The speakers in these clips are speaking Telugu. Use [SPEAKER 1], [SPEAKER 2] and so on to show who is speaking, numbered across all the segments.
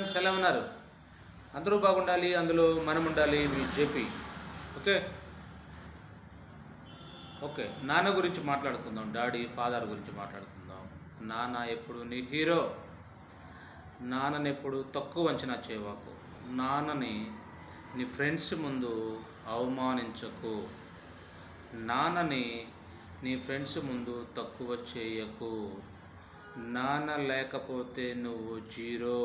[SPEAKER 1] ఫ్రెండ్స్ ఎలా ఉన్నారు అందరూ బాగుండాలి అందులో మనం ఉండాలి మీ జేపీ ఓకే? ఓకే నాన్న గురించి మాట్లాడుకుందాం డాడీ ఫాదర్ గురించి మాట్లాడుకుందాం. నాన్న ఎప్పుడు నీ హీరో? నాన్నని ఎప్పుడు తక్కువ అంచనా చేయవాకు. నాన్నని నీ ఫ్రెండ్స్ ముందు అవమానించకు. నాన్నని నీ ఫ్రెండ్స్ ముందు తక్కువ చేయకు. నాన్న లేకపోతే నువ్వు జీరో.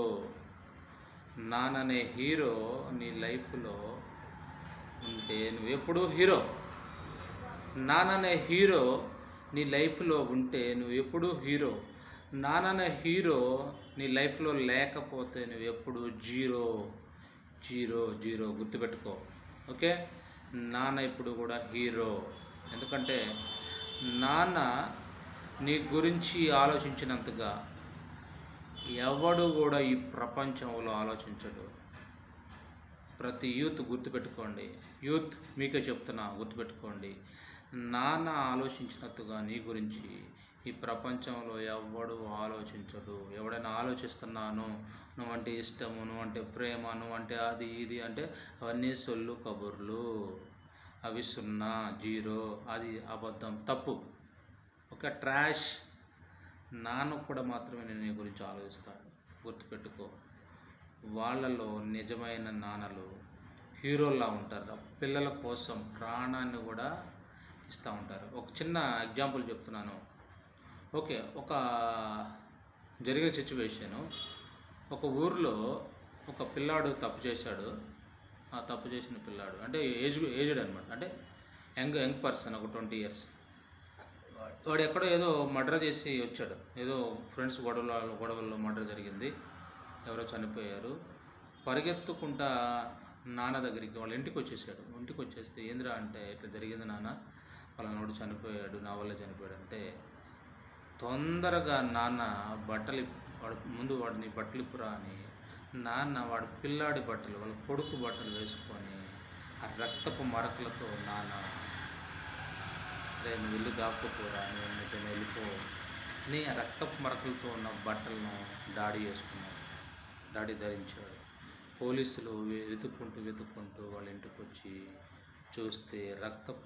[SPEAKER 1] నాన్ననే హీరో నీ లైఫ్లో ఉంటే నువ్వు ఎప్పుడు హీరో. నాన్ననే హీరో నీ లైఫ్లో ఉంటే నువ్వు ఎప్పుడు హీరో. నాన్ననే హీరో నీ లైఫ్లో లేకపోతే నువ్వు ఎప్పుడు జీరో. జీరో జీరో గుర్తుపెట్టుకో. ఓకే? నాన్న ఇప్పుడు కూడా హీరో. ఎందుకంటే నాన్న నీ గురించి ఆలోచించినంతగా ఎవడు కూడా ఈ ప్రపంచంలో ఆలోచించడు. ప్రతి యూత్ గుర్తుపెట్టుకోండి. యూత్ మీకే చెప్తున్నా గుర్తుపెట్టుకోండి. నాన్న ఆలోచించినట్టుగా నీ గురించి ఈ ప్రపంచంలో ఎవడు ఆలోచించడు. ఎవడైనా ఆలోచిస్తున్నాను నువ్వంటే ఇష్టము నువ్వంటే ప్రేమ నువ్వంటే అది ఇది అంటే అవన్నీ సొల్లు కబుర్లు. అవి సున్నా జీరో అది అబద్ధం తప్పు. ఒక ట్రాష్ నాన్న కూడా మాత్రమే నేను నీ గురించి ఆలోచిస్తాను గుర్తుపెట్టుకో. వాళ్ళలో నిజమైన నాన్నలు హీరోల్లా ఉంటారు. పిల్లల కోసం ప్రాణాన్ని కూడా ఇస్తూ ఉంటారు. ఒక చిన్న ఎగ్జాంపుల్ చెప్తున్నాను. ఓకే ఒక జరిగిన సిచ్యువేషను. ఒక ఊర్లో ఒక పిల్లాడు తప్పు చేశాడు. ఆ తప్పు చేసిన పిల్లాడు అంటే ఏజ్ ఏజ్డ్ అనమాట అంటే యంగ్ యంగ్ పర్సన్ ఒక ట్వంటీ ఇయర్స్. వాడు ఎక్కడో ఏదో మర్డర్ చేసి వచ్చాడు. ఏదో ఫ్రెండ్స్ గొడవల గొడవల్లో మర్డర్ జరిగింది. ఎవరో చనిపోయారు. పరిగెత్తుకుంటా నాన్న దగ్గరికి వాళ్ళ ఇంటికి వచ్చేసాడు. ఇంటికి వచ్చేస్తే ఏంద్రా అంటే ఇట్లా జరిగింది నాన్న? వాళ్ళ నోడు చనిపోయాడు నా వల్ల చనిపోయాడు. అంటే తొందరగా నాన్న బట్టలు వాడు ముందు వాడిని బట్టలు ఇప్పురా అని నాన్న వాడు పిల్లాడి బట్టలు వాళ్ళ కొడుకు బట్టలు వేసుకొని ఆ రక్తపు మరకలతో నాన్న నువ్వు వెళ్ళి దాక్కుపోరా నేను నీతో వెళ్ళిపో నీ ఆ రక్తపు మరకలతో ఉన్న బట్టలను డాడీ వేసుకున్నాడు. డాడీ ధరించాడు. పోలీసులు వెతుక్కుంటూ వెతుక్కుంటూ వాళ్ళ ఇంటికి వచ్చి చూస్తే రక్తపు